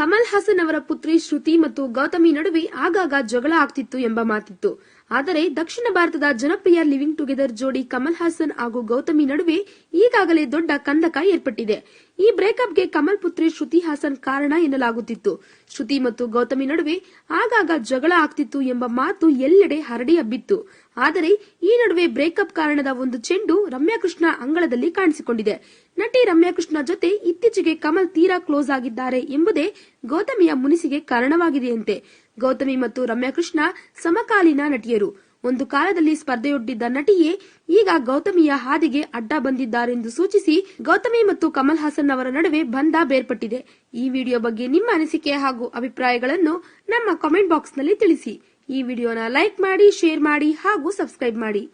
ಕಮಲ್ ಹಾಸನ್ ಅವರ ಪುತ್ರಿ ಶ್ರುತಿ ಮತ್ತು ಗೌತಮಿ ನಡುವೆ ಆಗಾಗ ಜಗಳ ಆಗ್ತಿತ್ತು ಎಂಬ ಮಾತಿತ್ತು. ಆದರೆ ದಕ್ಷಿಣ ಭಾರತದ ಜನಪ್ರಿಯ ಲಿವಿಂಗ್ ಟುಗೆದರ್ ಜೋಡಿ ಕಮಲ್ ಹಾಸನ್ ಹಾಗೂ ಗೌತಮಿ ನಡುವೆ ಈಗಾಗಲೇ ದೊಡ್ಡ ಕಂದಕ ಏರ್ಪಟ್ಟಿದೆ. ಈ ಬ್ರೇಕಪ್ಗೆ ಕಮಲ್ ಪುತ್ರಿ ಶ್ರುತಿ ಹಾಸನ್ ಕಾರಣ ಎನ್ನಲಾಗುತ್ತಿತ್ತು. ಶ್ರುತಿ ಮತ್ತು ಗೌತಮಿ ನಡುವೆ ಆಗಾಗ ಜಗಳ ಆಗ್ತಿತ್ತು ಎಂಬ ಮಾತು ಎಲ್ಲೆಡೆ ಹರಡಿ ಹಬ್ಬಿತ್ತು. ಆದರೆ ಈ ನಡುವೆ ಬ್ರೇಕಪ್ ಕಾರಣದ ಒಂದು ಚೆಂಡು ರಮ್ಯಾಕೃಷ್ಣ ಅಂಗಳದಲ್ಲಿ ಕಾಣಿಸಿಕೊಂಡಿದೆ. ನಟಿ ರಮ್ಯಾಕೃಷ್ಣ ಜೊತೆ ಇತ್ತೀಚೆಗೆ ಕಮಲ್ ತೀರಾ ಕ್ಲೋಸ್ ಆಗಿದ್ದಾರೆ ಎಂಬುದೇ ಗೌತಮಿಯ ಮುನಿಸಿಗೆ ಕಾರಣವಾಗಿದೆಯಂತೆ. ಗೌತಮಿ ಮತ್ತು ರಮ್ಯಾಕೃಷ್ಣ ಸಮಕಾಲೀನ ನಟಿಯರು. ಒಂದು ಕಾಲದಲ್ಲಿ ಸ್ಪರ್ಧೆಯೊಡ್ಡಿದ್ದ ನಟಿಯೇ ಈಗ ಗೌತಮಿಯ ಹಾದಿಗೆ ಅಡ್ಡ ಬಂದಿದ್ದಾರೆಂದು ಸೂಚಿಸಿ ಗೌತಮಿ ಮತ್ತು ಕಮಲ್ ಹಾಸನ್ ಅವರ ನಡುವೆ ಬಂಧ ಬೇರ್ಪಟ್ಟಿದೆ. ಈ ವಿಡಿಯೋ ಬಗ್ಗೆ ನಿಮ್ಮ ಅನಿಸಿಕೆ ಹಾಗೂ ಅಭಿಪ್ರಾಯಗಳನ್ನು ನಮ್ಮ ಕಾಮೆಂಟ್ ಬಾಕ್ಸ್ನಲ್ಲಿ ತಿಳಿಸಿ. ಈ ವಿಡಿಯೋನ ಲೈಕ್ ಮಾಡಿ ಶೇರ್ ಮಾಡಿ ಹಾಗೂ ಸಬ್ಸ್ಕ್ರೈಬ್ ಮಾಡಿ.